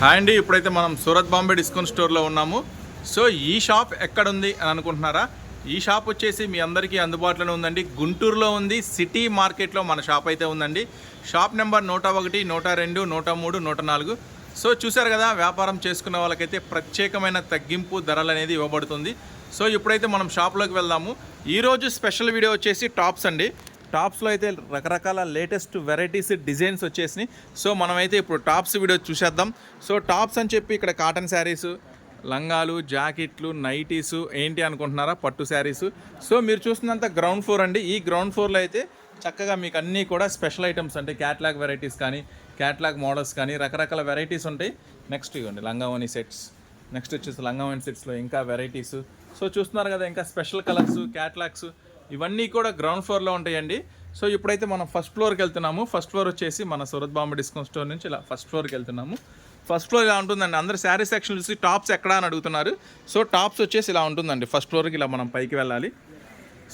Hi అండి ఇప్పుడైతే మనం సూరత్ బాంబే డిస్కౌంట్ స్టోర్లో ఉన్నాము. సో ఈ షాప్ ఎక్కడుంది అని అనుకుంటున్నారా? ఈ షాప్ వచ్చేసి మీ అందరికీ అందుబాటులోనే ఉందండి. గుంటూరులో ఉంది సిటీ మార్కెట్లో మన షాప్ అయితే ఉందండి. షాప్ నెంబర్ నూట ఒకటి నూట రెండు నూట మూడు నూట నాలుగు. సో చూసారు కదా వ్యాపారం చేసుకున్న వాళ్ళకైతే ప్రత్యేకమైన తగ్గింపు ధరలు అనేది ఇవ్వబడుతుంది. సో ఇప్పుడైతే మనం షాప్లోకి వెళ్దాము. ఈరోజు స్పెషల్ వీడియో వచ్చేసి టాప్స్ అండి. టాప్స్లో అయితే రకరకాల లేటెస్ట్ వెరైటీస్ డిజైన్స్ వచ్చేసినాయి. సో మనమైతే ఇప్పుడు టాప్స్ వీడియో చూసేద్దాం. సో టాప్స్ అని చెప్పి ఇక్కడ కాటన్ శారీస్ లంగాలు జాకెట్లు నైటీస్ ఏంటి అనుకుంటున్నారా? పట్టు శారీస్. సో మీరు చూస్తున్నంత గ్రౌండ్ ఫ్లోర్ అండి. ఈ గ్రౌండ్ ఫ్లోర్లో అయితే చక్కగా మీకు అన్నీ కూడా స్పెషల్ ఐటమ్స్ అంటే క్యాట్లాగ్ వెరైటీస్ కానీ క్యాట్లాగ్ మోడల్స్ కానీ రకరకాల వెరైటీస్ ఉంటాయి. నెక్స్ట్ ఇవ్వండి లంగావని సెట్స్ నెక్స్ట్ వచ్చేసి లంగావని సెట్స్లో ఇంకా వెరైటీస్ సో చూస్తున్నారు కదా ఇంకా స్పెషల్ కలర్స్ క్యాట్లాగ్స్ ఇవన్నీ కూడా గ్రౌండ్ ఫ్లోర్లో ఉంటాయండి. సో ఇప్పుడైతే మనం ఫస్ట్ ఫ్లోర్కి వెళ్తున్నాము. ఫస్ట్ ఫ్లోర్ వచ్చేసి మన సూరత్ బాంబే డిస్కౌంట్ స్టోర్ నుంచి ఇలా ఫస్ట్ ఫ్లోర్కి వెళ్తున్నాము. ఫస్ట్ ఫ్లోర్ ఇలా ఉంటుందండి. అందరు శారీ సెక్షన్ చూసి టాప్స్ ఎక్కడ అని అడుగుతున్నారు. సో టాప్స్ వచ్చేసి ఇలా ఉంటుందండి. ఫస్ట్ ఫ్లోర్కి ఇలా మనం పైకి వెళ్ళాలి.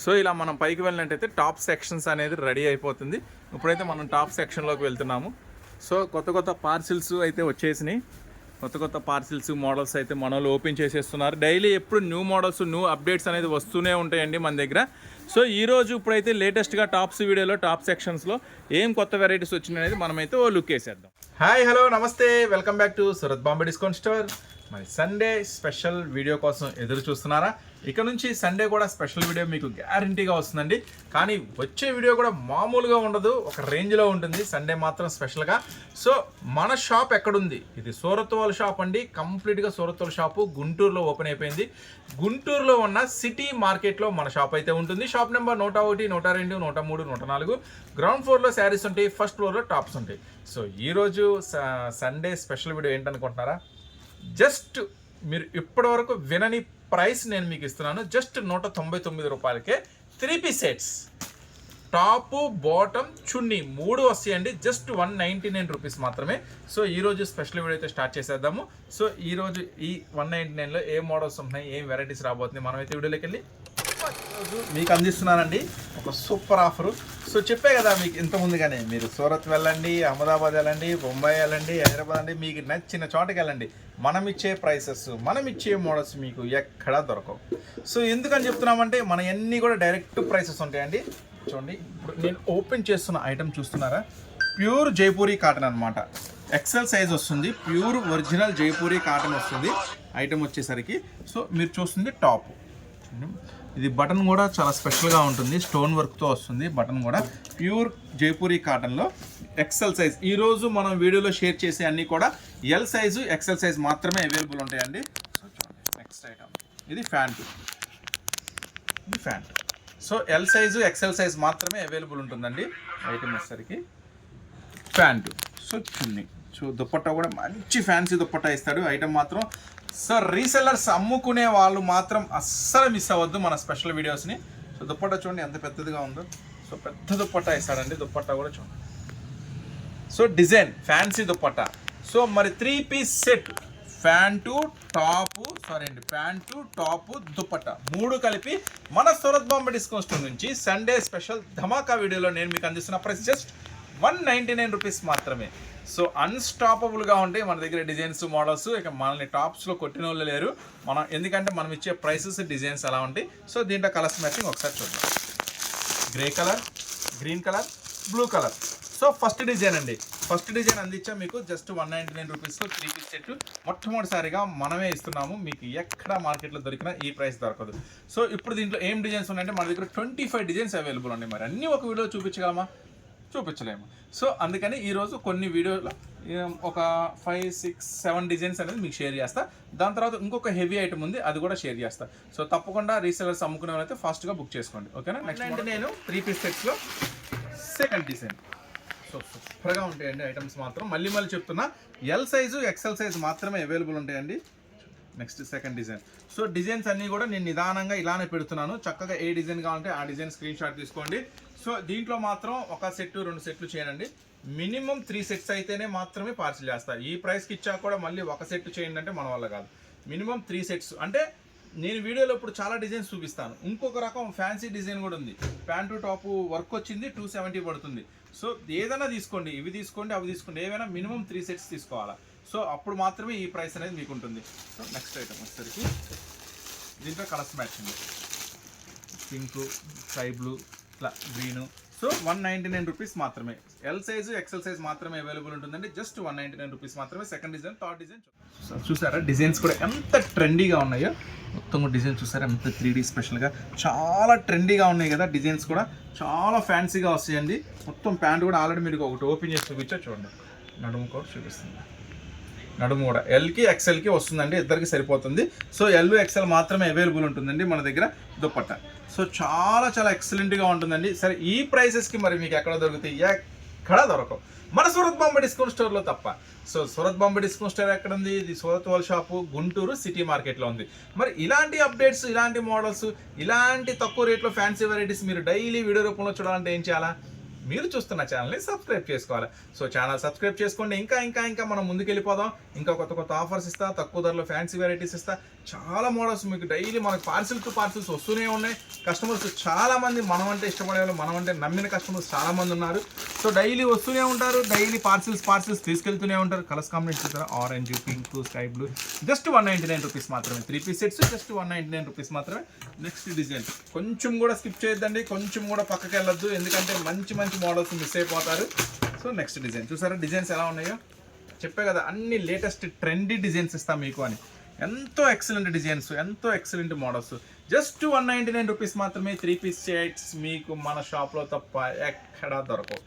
సో ఇలా మనం పైకి వెళ్ళినట్టయితే టాప్ సెక్షన్స్ అనేది రెడీ అయిపోతుంది. ఇప్పుడైతే మనం టాప్ సెక్షన్లోకి వెళ్తున్నాము. సో కొత్త కొత్త పార్సిల్స్ అయితే వచ్చేసినాయి. కొత్త కొత్త పార్సిల్స్ మోడల్స్ అయితే మన వాళ్ళు ఓపెన్ చేసేస్తున్నారు. డైలీ ఎప్పుడు న్యూ మోడల్స్ న్యూ అప్డేట్స్ అనేది వస్తూనే ఉంటాయండి మన దగ్గర. సో ఈ రోజు ఇప్పుడైతే లేటెస్ట్గా టాప్స్ వీడియోలో టాప్ సెక్షన్స్లో ఏం కొత్త వెరైటీస్ వచ్చినాయి అనేది మనమైతే ఓ లుక్ వేసేద్దాం. హాయ్ హలో నమస్తే. Welcome back to Surat Bombay discount store. మరి సండే స్పెషల్ వీడియో కోసం ఎదురు చూస్తున్నారా? ఇక నుంచి సండే కూడా స్పెషల్ వీడియో మీకు గ్యారంటీగా వస్తుందండి. కానీ వచ్చే వీడియో కూడా మామూలుగా ఉండదు ఒక రేంజ్లో ఉంటుంది. సండే మాత్రం స్పెషల్గా సో మన షాప్ ఎక్కడుంది? ఇది సూరత్వాల షాప్ అండి. కంప్లీట్గా సూరత్వాల షాపు గుంటూరులో ఓపెన్ అయిపోయింది. గుంటూరులో ఉన్న సిటీ మార్కెట్లో మన షాప్ అయితే ఉంటుంది. షాప్ నెంబర్ నూట ఒకటి నూట రెండు నూట మూడు నూట నాలుగు. గ్రౌండ్ ఫ్లోర్లో శారీస్ ఉంటాయి ఫస్ట్ ఫ్లోర్లో టాప్స్ ఉంటాయి. సో ఈరోజు సండే స్పెషల్ వీడియో ఏంటనుకుంటున్నారా? జస్ట్ మీరు ఇప్పటివరకు వినని ప్రైస్ నేను మీకు ఇస్తున్నాను. జస్ట్ నూట తొంభై తొమ్మిది రూపాయలకే three piece sets top bottom చున్నీ మూడు వస్తాయండి. Just one ninety nine rupees మాత్రమే. సో ఈరోజు స్పెషల్ వీడియో అయితే స్టార్ట్ చేసేద్దాము. సో ఈరోజు ఈ వన్ నైంటీ నైన్లో ఏ మోడల్స్ ఉన్నాయి ఏం వెరైటీస్ రాబోతున్నాయి మనమైతే వీడియోలోకి వెళ్ళి ఈరోజు మీకు అందిస్తున్నానండి. ఒక సూపర్ ఆఫరు సో చెప్పే కదా మీకు ఇంత ముందుగానే. మీరు సూరత్ వెళ్ళండి అహ్మదాబాద్ వెళ్ళండి బొంబాయి వెళ్ళండి హైదరాబాద్ అండి మీకు నచ్చిన చోటకి వెళ్ళండి. మనం ఇచ్చే ప్రైసెస్ మనం ఇచ్చే మోడల్స్ మీకు ఎక్కడా దొరకవు. సో ఎందుకని చెప్తున్నామంటే మన అన్నీ కూడా డైరెక్ట్ ప్రైసెస్ ఉంటాయండి. చూడండి ఇప్పుడు నేను ఓపెన్ చేస్తున్న ఐటెం చూస్తున్నారా? ప్యూర్ జైపూరి కాటన్ అనమాట ఎక్సెల్ సైజ్ వస్తుంది ప్యూర్ ఒరిజినల్ జైపూరి కాటన్ వస్తుంది. ఐటెం వచ్చేసరికి. సో మీరు చూస్తుంది టాప్. ఇది బటన్ కూడా చాలా స్పెషల్గా ఉంటుంది. స్టోన్ వర్క్తో వస్తుంది. బటన్ కూడా ప్యూర్ జైపూరి కాటన్లో ఎక్సెల్ సైజ్ ఈరోజు మనం వీడియోలో షేర్ చేసే అన్నీ కూడా ఎల్ సైజు ఎక్సెల్ సైజ్ మాత్రమే అవైలబుల్ ఉంటాయండి. సో చూడండి. నెక్స్ట్ ఐటమ్ ఇది ఫ్యాంట్. ఇది pant. So L size XL size మాత్రమే అవైలబుల్ ఉంటుందండి. ఐటమ్ వచ్చేసరికి ప్యాంటు సో చున్నీ సో దుప్పట్టా కూడా మంచి ఫ్యాన్సీ దుప్పట్టా ఇస్తాడు. ఐటమ్ మాత్రం సో రీసెల్లర్స్ అమ్ముకునే వాళ్ళు మాత్రం అస్సలు మిస్ అవ్వద్దు మన స్పెషల్ వీడియోస్ని సో దుప్పట్టా చూడండి ఎంత పెద్దదిగా ఉందో. సో పెద్ద దుప్పట్టా ఇస్తాడండి దుప్పట్టా కూడా చూడండి. So design fancy dupatta. So మరి three piece set pant top sorry అండి ప్యాంటు టాపు దుప్పట్ట. మూడు కలిపి మన సూరత్ బాంబే డిస్కౌంట్ స్టోర్ నుంచి సండే స్పెషల్ ధమాకా వీడియోలో నేను మీకు అందిస్తున్న price just one ninety nine rupees మాత్రమే. సో అన్స్టాపబుల్గా ఉంటాయి. మన దగ్గర డిజైన్స్ మోడల్స్ ఇక మనల్ని టాప్స్లో కొట్టిన వాళ్ళు లేరు. మనం ఎందుకంటే మనం ఇచ్చే ప్రైసెస్ డిజైన్స్ అలా ఉంటాయి. సో దీంట్లో కలర్స్ మ్యాచింగ్ ఒకసారి చూద్దాం. Grey colour green colour blue colour so first design అండి. ఫస్ట్ డిజైన్ అందించా మీకు జస్ట్ వన్ నైంటీ నైన్ రూపీస్తో త్రీ పీస్ సెట్ మొట్టమొదటిసారిగా మనమే ఇస్తున్నాము. మీకు ఎక్కడ మార్కెట్లో దొరికినా ఈ ప్రైస్ దొరకదు. సో ఇప్పుడు దీంట్లో ఏం డిజైన్స్ ఉన్నాయంటే మన దగ్గర ట్వంటీ ఫైవ్ డిజైన్స్ అవైలబుల్ ఉన్నాయి. మరి అన్నీ ఒక వీడియో చూపించగలమా? చూపించలేము. సో అందుకని ఈరోజు కొన్ని వీడియోలో ఒక ఫైవ్ సిక్స్ సెవెన్ డిజైన్స్ అనేది మీకు షేర్ చేస్తా. దాని తర్వాత ఇంకొక హెవీ ఐటమ్ ఉంది అది కూడా షేర్ చేస్తా. సో తప్పకుండా రీసెలర్స్ అమ్ముకునే వాళ్ళైతే ఫాస్ట్గా బుక్ చేసుకోండి. ఓకేనా? నెక్స్ట్ నేను త్రీ పీస్ సెట్స్లో సెకండ్ డిజైన్ సో సూపర్గా ఉంటాయండి ఐటమ్స్ మాత్రం. మళ్ళీ మళ్ళీ చెప్తున్నా ఎల్ సైజు ఎక్సెల్ సైజ్ మాత్రమే అవైలబుల్ ఉంటాయండి. Next second design so designs అన్నీ కూడా నేను నిదానంగా ఇలానే పెడుతున్నాను. చక్కగా ఏ డిజైన్ కావాలంటే ఆ డిజైన్ స్క్రీన్ షాట్ తీసుకోండి. సో దీంట్లో మాత్రం ఒక సెట్ రెండు సెట్లు చేయనండి మినిమం త్రీ సెట్స్ అయితేనే మాత్రమే పార్సిల్ చేస్తారు. ఈ ప్రైస్కి ఇచ్చా కూడా మళ్ళీ ఒక సెట్ చేయండి అంటే మన వల్ల కాదు. Minimum three sets. అంటే నేను వీడియోలో ఇప్పుడు చాలా డిజైన్స్ చూపిస్తాను. ఇంకొక రకం ఫ్యాన్సీ డిజైన్ కూడా ఉంది. ప్యాంటు టాపు వర్క్ వచ్చింది టూ సెవెంటీ పడుతుంది. సో ఏదైనా తీసుకోండి. ఇవి తీసుకోండి అవి తీసుకోండి. ఏవైనా మినిమం త్రీ సెట్స్ తీసుకోవాలా. సో అప్పుడు మాత్రమే ఈ ప్రైస్ అనేది మీకు ఉంటుంది. సో నెక్స్ట్ ఐటమ్ వచ్చేసరికి దీంట్లో colours matching. Pink sky blue. ఇట్లా green. So one ninety nine rupees మాత్రమే. ఎల్ సైజు ఎక్సెల్ సైజ్ మాత్రమే అవైలబుల్ ఉంటుందండి. Just one ninety nine rupees మాత్రమే. సెకండ్ డిజైన్ థర్డ్ డిజైన్ చూసారా? డిజైన్స్ కూడా ఎంత ట్రెండీగా ఉన్నాయో. మొత్తం డిజైన్ చూసారా? ఎంత త్రీ డీ స్పెషల్గా చాలా ట్రెండీగా ఉన్నాయి కదా డిజైన్స్ కూడా. చాలా ఫ్యాన్సీగా వస్తాయండి. మొత్తం ప్యాంట్ కూడా ఆల్రెడీ మీరు ఒకటి ఓపెన్ చేసి చూపించా. చూడండి. నడుము కూడా చూపిస్తుంది. నడుము కూడా ఎల్కి ఎక్సెల్కి వస్తుందండి ఇద్దరికి సరిపోతుంది. సో ఎల్ ఎక్సెల్ మాత్రమే అవైలబుల్ ఉంటుందండి మన దగ్గర దుప్పట్ట. సో చాలా చాలా ఎక్సలెంట్గా ఉంటుందండి. సరే ఈ ప్రైసెస్కి మరి మీకు ఎక్కడ దొరుకుతాయి? ఎక్కడ దొరకవు. మన సూరత్ బాంబే డిస్కౌంట్ స్టోర్లో తప్ప. So Surat Bombay discount store ఎక్కడ ఉంది ఇది సూరత్ వాల్ షాపు గుంటూరు సిటీ మార్కెట్లో ఉంది. మరి ఇలాంటి అప్డేట్స్ ఇలాంటి మోడల్స్ ఇలాంటి తక్కువ రేట్లో ఫ్యాన్సీ వెరైటీస్ మీరు డైలీ వీడియో రూపంలో చూడాలంటే ఏం చేయాలా? మీరు చూస్తున్న ఛానల్ని సబ్స్క్రైబ్ చేసుకోవాలి. సో ఛానల్ సబ్స్క్రైబ్ చేసుకోండి. ఇంకా ఇంకా ఇంకా మనం ముందుకెళ్ళిపోదాం. ఇంకా కొత్త కొత్త ఆఫర్స్ ఇస్తా తక్కువ ధరలో ఫ్యాన్సీ వెరైటీస్ ఇస్తా. చాలా మోడల్స్ మీకు డైలీ మనకు పార్సిల్ టు పార్సిల్స్ వస్తూనే ఉన్నాయి. కస్టమర్స్ చాలామంది మనం అంటే ఇష్టపడే వాళ్ళు మనం అంటే నమ్మిన కస్టమర్స్ చాలామంది ఉన్నారు. సో డైలీ వస్తూనే ఉంటారు డైలీ పార్సిల్స్ పార్సిల్స్ తీసుకెళ్తూనే ఉంటారు. కలర్స్ కాంబినేషన్ చూసారా? Orange pink sky blue just one ninety nine rupees మాత్రమే. Three piece sets just one ninety nine rupees మాత్రమే. నెక్స్ట్ డిజైన్ కొంచెం కూడా స్కిప్ చేయొద్దండి కొంచెం కూడా పక్కకి వెళ్ళొద్దు. ఎందుకంటే మంచి మంచి మోడల్స్ మిస్ అయిపోతారు. సో నెక్స్ట్ డిజైన్ చూసారా? డిజైన్స్ ఎలా ఉన్నాయో? చెప్పే కదా అన్ని లేటెస్ట్ ట్రెండీ డిజైన్స్ ఇస్తాం మీకు అని. ఎంతో ఎక్సలెంట్ డిజైన్స్ ఎంతో excellent models just one ninety nine rupees మాత్రమే త్రీ పీస్ షర్ట్స్ మీకు మన షాప్లో తప్ప ఎక్కడా దొరకవు.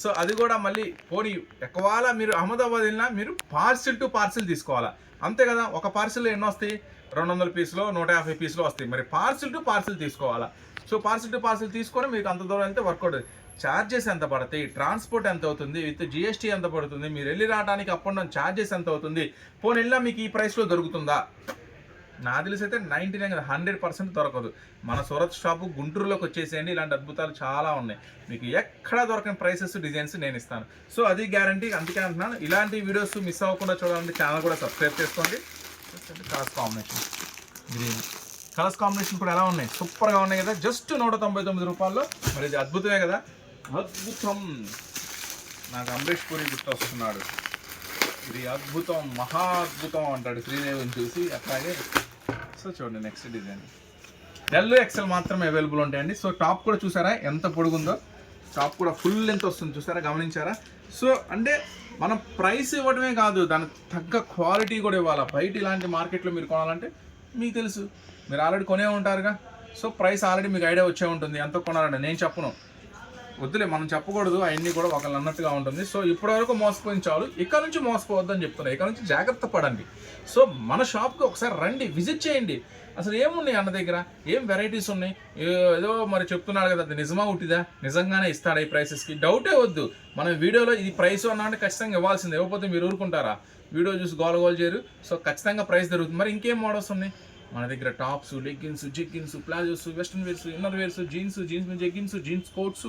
సో అది కూడా మళ్ళీ పోనీ ఒకవేళ మీరు అహ్మదాబాద్ వెళ్ళినా మీరు పార్సిల్ టు పార్సిల్ తీసుకోవాలా. అంతే కదా ఒక పార్సిల్ ఎన్ని వస్తాయి? రెండు వందల పీసులో నూట యాభై పీసులో వస్తాయి. మరి పార్సిల్ టు పార్సిల్ తీసుకోవాలా. సో పార్సిల్ టు పార్సిల్ తీసుకొని మీకు అంత దూరం వెళ్తే వర్కౌట్ ఛార్జెస్ ఎంత పడతాయి? ట్రాన్స్పోర్ట్ ఎంత అవుతుంది? విత్ జిఎస్టీ ఎంత పడుతుంది? మీరు వెళ్ళి రావడానికి అప్ అండ్ డౌన్ ఛార్జెస్ ఎంత అవుతుంది? పోనీ మీకు ఈ ప్రైస్లో దొరుకుతుందా? నా తెలిసి అయితే నైంటీ నైన్ హండ్రెడ్ పర్సెంట్ దొరకదు. మన సూరత్ షాపు గుంటూరులోకి వచ్చేసేయండి ఇలాంటి అద్భుతాలు చాలా ఉన్నాయి. మీకు ఎక్కడ దొరకని ప్రైసెస్ డిజైన్స్ నేను ఇస్తాను. సో అది గ్యారంటీ అందుకే అంటున్నాను. ఇలాంటి వీడియోస్ మిస్ అవ్వకుండా చూడాలంటే ఛానల్ కూడా సబ్స్క్రైబ్ చేసుకోండి. Colours combination green colours combination కూడా ఎలా ఉన్నాయి? సూపర్గా ఉన్నాయి కదా. జస్ట్ నూట తొంభై తొమ్మిది రూపాయల్లో. మరి ఇది అద్భుతమే కదా. అద్భుతం. నాకు అమరీష్ పూరి గుర్తు వస్తున్నాడు ఇది అద్భుతం మహా అద్భుతం అంటాడు శ్రీదేవిని చూసి. అట్లాగే సో చూడండి నెక్స్ట్ డిజైన్ ఎల్ ఎక్సెల్ మాత్రమే అవైలబుల్ ఉంటాయండి. సో టాప్ కూడా చూసారా? ఎంత పొడుగుందో. టాప్ కూడా ఫుల్ లెంత్ వస్తుంది. చూసారా? గమనించారా? సో అంటే మనం ప్రైస్ ఇవ్వడమే కాదు దానికి తగ్గ క్వాలిటీ కూడా ఇవ్వాలి? బయట ఇలాంటి మార్కెట్లో మీరు కొనాలంటే మీకు తెలుసు. మీరు ఆల్రెడీ కొనే ఉంటారుగా. సో ప్రైస్ ఆల్రెడీ మీకు ఐడియా వచ్చే ఉంటుంది. ఎంత కొనాలంటే నేను చెప్పను. వద్దులే మనం చెప్పకూడదు అవన్నీ కూడా ఒకళ్ళు అన్నట్టుగా ఉంటుంది. సో ఇప్పటివరకు మోసపోయిన చాలు. ఇక్కడ నుంచి మోసపోవద్దని చెప్తున్నా. ఇక్కడ నుంచి జాగ్రత్త పడండి. సో మన షాప్కి ఒకసారి రండి విజిట్ చేయండి. అసలు ఏమున్నాయి అన్న దగ్గర? ఏం వెరైటీస్ ఉన్నాయి? ఏదో మరి చెప్తున్నాడు కదా అది నిజమా ఉట్టిదా? నిజంగానే ఇస్తాడా ఈ ప్రైసెస్కి? డౌటే వద్దు. మనం వీడియోలో ఇది ప్రైస్ అన్నా అంటే ఖచ్చితంగా ఇవ్వాల్సిందే. ఇవ్వకపోతే మీరు ఊరుకుంటారా? వీడియో చూసి గోల గోల్ చేయరు. సో ఖచ్చితంగా ప్రైస్ దొరుకుతుంది మరి ఇంకేం మోడల్స్ ఉన్నాయి? మన దగ్గర tops leggings jeggings palazzos western wears inner wears jeans jeans మీద జెగ్గిన్స్ జీన్స్ కోట్స్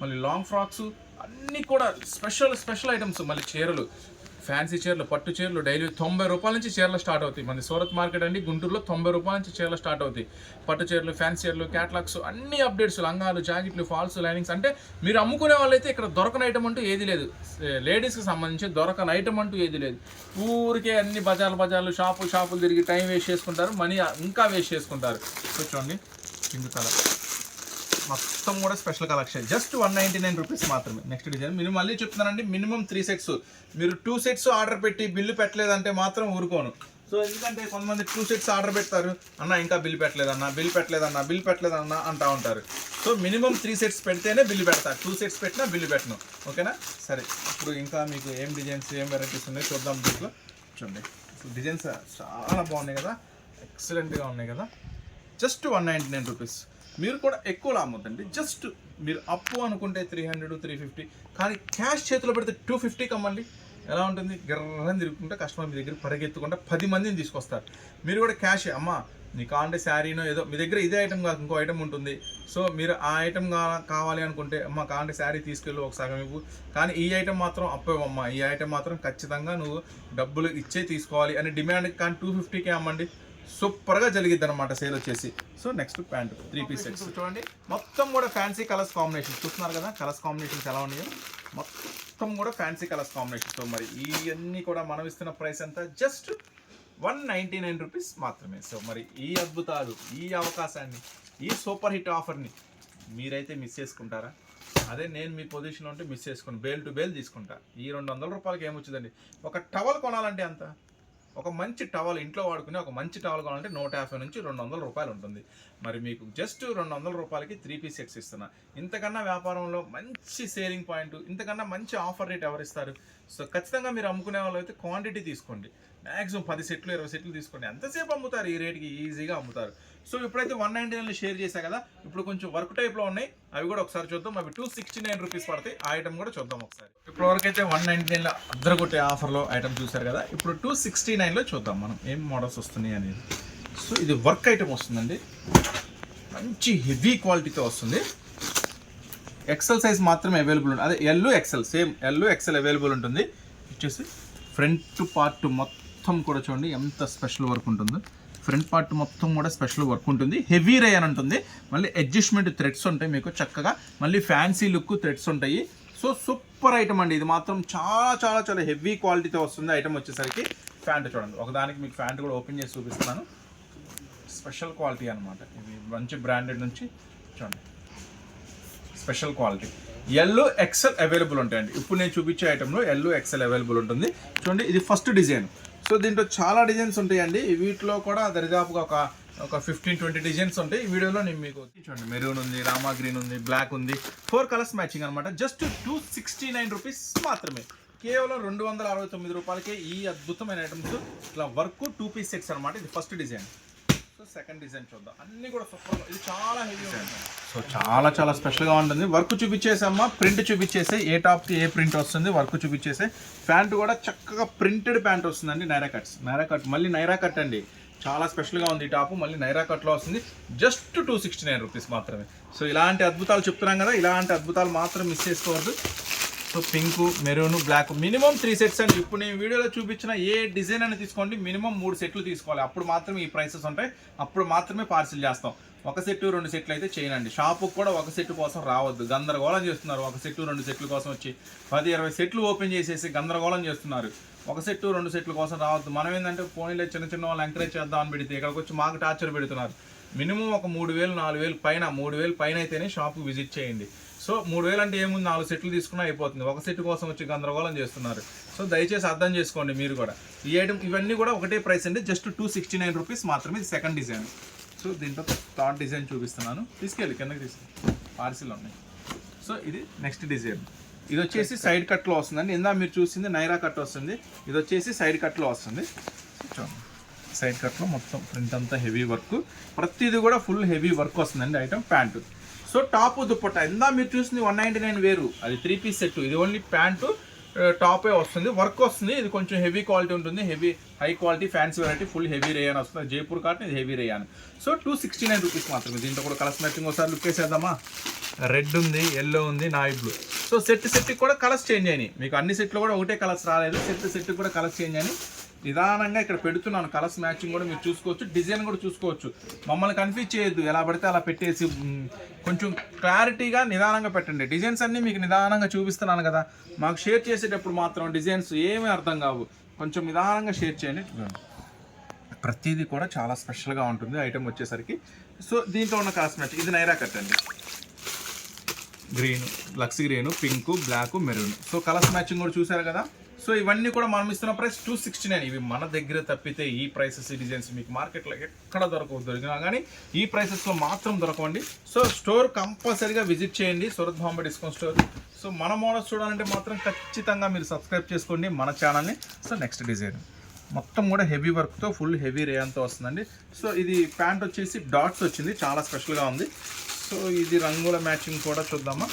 మళ్ళీ లాంగ్ ఫ్రాక్స్ అన్నీ కూడా స్పెషల్ స్పెషల్ ఐటమ్స్ మళ్ళీ చీరలు. ఫ్యాన్సీ చీరలు పట్టు చీరలు డైలీ తొంభై రూపాయల నుంచి చీరలు స్టార్ట్ అవుతాయి. మన సూరత్ మార్కెట్ అండి గుంటూరులో తొంభై రూపాయల నుంచి చీరలు స్టార్ట్ అవుతాయి. పట్టు చీరలు ఫ్యాన్సీ చీరలు క్యాట్లాగ్స్ అన్ని అప్డేట్స్ లంగాలు జాకెట్లు ఫాల్స్ లైనింగ్స్ అంటే మీరు అమ్ముకునే వాళ్ళైతే ఇక్కడ దొరకని ఐటమ్ అంటూ ఏది లేదు. లేడీస్కి సంబంధించి దొరకని ఐటమ్ అంటూ ఏది లేదు. ఊరికే అన్ని బజార్లు బజార్లు షాపులు షాపులు తిరిగి టైం వేస్ట్ చేసుకుంటారు మనీ ఇంకా వేస్ట్ చేసుకుంటారు. సో చూడండి పింక్ కలర్ మొత్తం కూడా special collection just one ninety nine rupees మాత్రమే. నెక్స్ట్ డిజైన్ మీరు మళ్ళీ చెప్తున్నానండి మినిమం త్రీ సెట్స్ మీరు టూ సెట్స్ ఆర్డర్ పెట్టి బిల్లు పెట్టలేదంటే మాత్రం ఊరుకోను. సో ఎందుకంటే కొంతమంది టూ సెట్స్ ఆర్డర్ పెడతారు. అన్న ఇంకా బిల్ పెట్టలేదన్న బిల్ పెట్టలేదన్న బిల్ పెట్టలేదన్న అంటా ఉంటారు. సో మినిమం త్రీ సెట్స్ పెడితేనే బిల్లు పెడతారు టూ సెట్స్ పెట్టినా బిల్లు పెట్టను. ఓకేనా సరే. ఇప్పుడు ఇంకా మీకు ఏం డిజైన్స్ ఏం వెరైటీస్ ఉన్నాయి చూద్దాం దీంట్లో. చూడండి. డిజైన్స్ చాలా బాగున్నాయి కదా. ఎక్సలెంట్గా ఉన్నాయి కదా. Just one ninety nine rupees మీరు కూడా ఎక్కువ అమ్మొద్దండి జస్ట్ మీరు అప్పు అనుకుంటే త్రీ హండ్రెడ్ త్రీ ఫిఫ్టీ కానీ క్యాష్ చేతిలో పెడితే టూ ఫిఫ్టీకి అమ్మండి ఎలా ఉంటుంది? గర్రని తిరుగుకుంటే కస్టమర్ మీ దగ్గర పరిగెత్తుకుంటే పది మందిని తీసుకొస్తారు. మీరు కూడా క్యాష్ అమ్మా నీకు అంటే శారీనో ఏదో మీ దగ్గర ఇదే ఐటమ్ కాదు ఇంకో ఐటమ్ ఉంటుంది. సో మీరు ఆ ఐటమ్ కావాలి అనుకుంటే అమ్మ కాంటే శారీ తీసుకెళ్ళి ఒక సగం ఇవ్వు. కానీ ఈ ఐటమ్ మాత్రం అప్పమ్మా ఈ ఐటమ్ మాత్రం ఖచ్చితంగా నువ్వు డబ్బులు ఇచ్చే తీసుకోవాలి అని డిమాండ్. కానీ టూ ఫిఫ్టీకే అమ్మండి. సూపర్గా జరిగిద్ది అనమాట సేల్ వచ్చేసి. So next pant three piece sets చూడండి. మొత్తం కూడా ఫ్యాన్సీ కలర్స్ కాంబినేషన్ చూస్తున్నారు కదా కలర్స్ కాంబినేషన్స్ ఎలా ఉన్నాయో. మొత్తం కూడా ఫ్యాన్సీ కలర్స్ కాంబినేషన్తో మరి ఇవన్నీ కూడా మనం ఇస్తున్న ప్రైస్ ఎంత? Just one ninety nine rupees మాత్రమే. సో మరి ఈ అద్భుతాలు ఈ అవకాశాన్ని ఈ సూపర్ హిట్ ఆఫర్ని మీరైతే మిస్ చేసుకుంటారా? అదే నేను మీ పొజిషన్లో ఉంటే మిస్ చేసుకుని బేల్ టు బేల్ తీసుకుంటా. ఈ రెండు వందల రూపాయలకి ఏమొచ్చిందండి? ఒక టవల్ కొనాలంటే అంత ఒక మంచి టవల్ ఇంట్లో వాడుకునే ఒక మంచి టవల్ కావాలంటే నూట యాభై నుంచి రెండు వందల రూపాయలు ఉంటుంది. మరి మీకు జస్ట్ రెండు వందల రూపాయలకి త్రీ పీస్ సెట్స్ ఇస్తున్నా. ఇంతకన్నా వ్యాపారంలో మంచి సేలింగ్ పాయింట్ ఇంతకన్నా మంచి ఆఫర్ రేట్ ఎవరిస్తారు సో ఖచ్చితంగా మీరు అమ్ముకునే వాళ్ళు అయితే క్వాంటిటీ తీసుకోండి. మ్యాక్సిమం పది సెట్లు ఇరవై సెట్లు తీసుకోండి. ఎంతసేపు అమ్ముతారు? ఈ రేట్కి ఈజీగా అమ్ముతారు. సో ఇప్పుడైతే వన్ నైంటీ నైన్ షేర్ చేశా కదా ఇప్పుడు కొంచెం వర్క్ టైప్లో ఉన్నాయి. అవి కూడా ఒకసారి చూద్దాం. అవి టూ సిక్స్టీ నైన్ రూపీస్ పడతాయి. ఆ ఐటమ్ కూడా చూద్దాం ఒకసారి. ఇప్పుడు వరకు అయితే వన్ నైంటీ నైన్లో అద్దరు కొట్టే ఆఫర్లో ఐటమ్ చూసారు కదా ఇప్పుడు టూ సిక్స్టీ నైన్లో చూద్దాం మనం ఏం మోడల్స్ వస్తున్నాయి అనేది. సో ఇది వర్క్ ఐటమ్ వస్తుందండి. మంచి హెవీ క్వాలిటీతో వస్తుంది. ఎక్సెల్ సైజ్ మాత్రమే అవైలబుల్ ఉంటుంది అదే L XL same L XL available ఉంటుంది. వచ్చేసి ఫ్రంట్ పార్ట్ మొత్తం కూడా చూడండి ఎంత స్పెషల్ వర్క్ ఉంటుందో. ఫ్రంట్ పార్ట్ మొత్తం కూడా స్పెషల్ వర్క్ ఉంటుంది. హెవీ రే అని ఉంటుంది. మళ్ళీ అడ్జస్ట్మెంట్ థ్రెడ్స్ ఉంటాయి మీకు చక్కగా. మళ్ళీ ఫ్యాన్సీ లుక్ థ్రెడ్స్ ఉంటాయి. సో సూపర్ ఐటమ్ అండి ఇది మాత్రం. చాలా చాలా చాలా హెవీ క్వాలిటీతో వస్తుంది ఐటమ్ వచ్చేసరికి. ఫ్యాంట్ చూడండి. ఒకదానికి మీకు ఫ్యాంట్ కూడా ఓపెన్ చేసి చూపిస్తాను స్పెషల్ క్వాలిటీ అనమాట ఇది మంచి బ్రాండెడ్ నుంచి చూడండి. Special quality. L XL available ఉంటాయండి. ఇప్పుడు నేను చూపించే ఐటెంలో ఎల్లో ఎక్సెల్ అవైలబుల్ ఉంటుంది. చూడండి ఇది ఫస్ట్ డిజైన్. సో దీంట్లో చాలా డిజైన్స్ ఉంటాయండి. వీటిలో కూడా దరిదాపుగా ఒక ఒక ఫిఫ్టీన్ ట్వంటీ డిజైన్స్ ఉంటాయి. ఈ వీడియోలో నేను మీకు చూడండి. మెరూన్ ఉంది రామా గ్రీన్ ఉంది బ్లాక్ ఉంది. ఫోర్ కలర్స్ మ్యాచింగ్ అనమాట just two sixty nine rupees మాత్రమే. కేవలం రెండు వందల అరవై తొమ్మిది రూపాయలకే ఈ అద్భుతమైన ఐటమ్స్ ఇట్లా వర్క్ టూ పీస్ సెట్స్ అనమాట ఇది ఫస్ట్ డిజైన్ సెకండ్ డిజైన్ చూద్దాం. అన్ని కూడా సూపర్ ఇది చాలా హెవీ సో చాలా చాలా స్పెషల్గా ఉంటుంది. వర్క్ చూపించేసమ్మా. ప్రింట్ చూపించేసే. ఏ టాప్కి ఏ ప్రింట్ వస్తుంది వర్క్ చూపించేసే. ప్యాంట్ కూడా చక్కగా ప్రింటెడ్ ప్యాంట్ వస్తుందండి నైరా కట్స్ నైరా కట్ మళ్ళీ నైరా కట్ అండి. చాలా స్పెషల్గా ఉంది ఈ టాపు మళ్ళీ నైరా కట్లో వస్తుంది. Just two sixty nine rupees మాత్రమే. సో ఇలాంటి అద్భుతాలు చెప్తున్నాం కదా. ఇలాంటి అద్భుతాలు మాత్రం మిస్ చేసుకోవద్దు. So pink maroon black minimum three sets అండి. ఇప్పుడు నేను వీడియోలో చూపించిన ఏ డిజైన్ అని తీసుకోండి మినిమం మూడు సెట్లు తీసుకోవాలి. అప్పుడు మాత్రమే ఈ ప్రైసెస్ ఉంటాయి. అప్పుడు మాత్రమే పార్సిల్ చేస్తాం. ఒక సెట్టు రెండు సెట్లు అయితే చేయనండి. షాపుకి కూడా ఒక సెట్ కోసం రావద్దు. గందరగోళం చేస్తున్నారు. ఒక సెట్టు రెండు సెట్ల కోసం వచ్చి పది ఇరవై సెట్లు ఓపెన్ చేసేసి గందరగోళం చేస్తున్నారు. ఒక సెట్టు రెండు సెట్ల కోసం రావద్దు. మనం ఏంటంటే ఫోన్లో చిన్న చిన్న వాళ్ళు ఎంకరేజ్ చేద్దాం అని పెడితే ఇక్కడికి వచ్చి మాకు టార్చర్ పెడుతున్నారు. మినిమం ఒక మూడు వేలు నాలుగు వేలు పైన మూడు వేలు పైన అయితేనే షాప్కి విజిట్ చేయండి. సో మూడు వేలు అంటే ఏముంది? నాలుగు సెట్లు తీసుకున్నా అయిపోతుంది. ఒక సెట్ కోసం వచ్చి గందరగోళం చేస్తున్నారు. సో దయచేసి అర్థం చేసుకోండి మీరు కూడా. ఈ ఐటమ్ ఇవన్నీ కూడా ఒకటే ప్రైస్ అండి. Just two sixty nine rupees మాత్రమే. ఇది సెకండ్ డిజైన్. సో దీంట్లో థర్డ్ డిజైన్ చూపిస్తున్నాను. తీసుకెళ్ళి కిందకి తీసుకెళ్ళి పార్సిల్ ఉన్నాయి. సో ఇది నెక్స్ట్ డిజైన్. ఇది వచ్చేసి సైడ్ కట్లో వస్తుందండి. ఇందా మీరు చూసింది నైరా కట్ వస్తుంది. ఇది వచ్చేసి సైడ్ కట్లో వస్తుంది. చూడండి. సైడ్ కట్లో మొత్తం ప్రింట్ అంతా హెవీ వర్క్. ప్రతిది కూడా ఫుల్ హెవీ వర్క్ వస్తుందండి item pant. So top dupatta. ఇందా మీరు చూసింది వన్ నైంటీ నైన్ వేరు. అది త్రీ పీస్ సెట్ ఇది ఓన్లీ ప్యాంటు టాపే వస్తుంది. వర్క్ వస్తుంది. ఇది కొంచెం హెవీ క్వాలిటీ ఉంటుంది. Heavy high quality fancy variety full heavy rayon వస్తుంది. జైపూర్ కాటన్ ఇది heavy rayon so two sixty nine rupees మాత్రమే. దీంట్లో కూడా కలర్స్ మ్యాచింగ్ ఒకసారి లుక్ వేసేద్దామా రెడ్ ఉంది ఎల్లో ఉంది నాయి బ్లూ సో సెట్ సెట్కి కూడా కలర్స్ చేంజ్ అయినాయి. మీకు అన్ని సెట్లు కూడా ఒకటే కలర్స్ రాలేదు. సెట్ సెట్కి కూడా కలర్స్ చేంజ్ అయినాయి. నిదానంగా ఇక్కడ పెడుతున్నాను కలర్స్ మ్యాచింగ్ కూడా మీరు చూసుకోవచ్చు డిజైన్ కూడా చూసుకోవచ్చు. మమ్మల్ని కన్ఫ్యూజ్ చేయొద్దు ఎలా పడితే అలా పెట్టేసి కొంచెం క్లారిటీగా నిదానంగా పెట్టండి. డిజైన్స్ అన్నీ మీకు నిదానంగా చూపిస్తున్నాను కదా మాకు షేర్ చేసేటప్పుడు మాత్రం డిజైన్స్ ఏమీ అర్థం కావు. కొంచెం నిదానంగా షేర్ చేయండి. ప్రతిదీ కూడా చాలా స్పెషల్గా ఉంటుంది ఐటెం వచ్చేసరికి. సో దీంట్లో ఉన్న కలర్స్ మ్యాచ్ ఇది నైరా కట్ అండి. Green Lux green pink black maroon. So colours matching కూడా చూసారు కదా? సో ఇవన్నీ కూడా మనం ఇస్తున్న ప్రైస్ టూ సిక్స్టీ నైన్ ఇవి మన దగ్గర తప్పితే ఈ ప్రైసెస్ ఈ డిజైన్స్ మీకు మార్కెట్లో ఎక్కడ దొరకవు దొరికినా కానీ ఈ ప్రైసెస్లో మాత్రం దొరకండి సో స్టోర్ కంపల్సరీగా విజిట్ చేయండి. Surat Bombay discount store so మన మోడల్స్ చూడాలంటే మాత్రం ఖచ్చితంగా మీరు సబ్స్క్రైబ్ చేసుకోండి మన ఛానల్ని సో నెక్స్ట్ డిజైన్ మొత్తం కూడా హెవీ వర్క్తో ఫుల్ హెవీ రేయంతో వస్తుందండి. సో ఇది ప్యాంట్ వచ్చేసి డాట్స్ వచ్చింది. చాలా స్పెషల్గా ఉంది. సో ఇది రంగుల మ్యాచింగ్ కూడా చూద్దామా.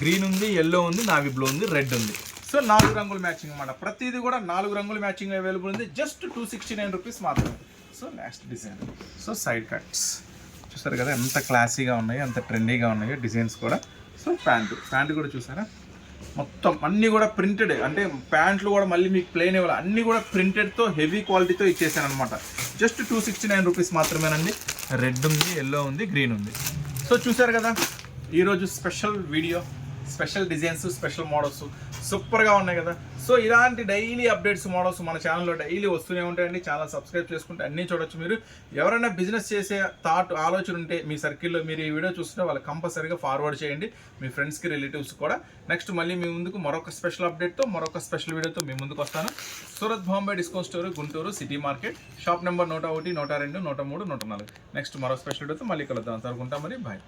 గ్రీన్ ఉంది ఎల్లో ఉంది నావి బ్లూ ఉంది రెడ్ ఉంది. సో నాలుగు రంగుల మ్యాచింగ్ అనమాట ప్రతిదీ కూడా నాలుగు రంగుల మ్యాచింగ్ అవైలబుల్ ఉంది. Just two sixty nine rupees మాత్రమే. So next design so side cuts చూసారు కదా ఎంత క్లాసీగా ఉన్నాయో ఎంత ట్రెండీగా ఉన్నాయో డిజైన్స్ కూడా. So pant. ప్యాంటు కూడా చూసారా? మొత్తం అన్నీ కూడా ప్రింటెడ్ అంటే ప్యాంట్లు కూడా మళ్ళీ మీకు ప్లేన్ ఇవ్వాలి? అన్నీ కూడా ప్రింటెడ్తో హెవీ క్వాలిటీతో ఇచ్చేసాను అనమాట just two sixty nine rupees మాత్రమేనండి. రెడ్ ఉంది ఎల్లో ఉంది గ్రీన్ ఉంది. సో చూసారు కదా ఈరోజు special video special designs special models. సూపర్గా ఉన్నాయి కదా. సో ఇలాంటి డైలీ అప్డేట్స్ మోడల్స్ మన ఛానల్లో డైలీ వస్తూనే ఉంటాయండి. ఛానల్ సబ్స్క్రైబ్ చేసుకుంటే అన్నీ చూడొచ్చు మీరు. ఎవరైనా బిజినెస్ చేసే థాట్ ఆలోచన ఉంటే మీ సర్కిల్లో మీరు ఈ వీడియో చూస్తుంటే వాళ్ళకి కంపల్సరీగా ఫార్వర్డ్ చేయండి. మీ ఫ్రెండ్స్కి రిలేటివ్స్ కూడా. నెక్స్ట్ మళ్ళీ మీ ముందుకు మరొక స్పెషల్ అప్డేట్తో మరొక స్పెషల్ వీడియోతో మీ ముందుకు వస్తాను. Surat Bombay discount store Guntur city market. Shop number నూట ఒకటి నూట రెండు నూట మూడు నూట నాలుగు. నెక్స్ట్ మరో స్పెషల్ వీడియోతో మళ్ళీ కలుద్దాం. అనుకుంటాం మరి. బాయ్.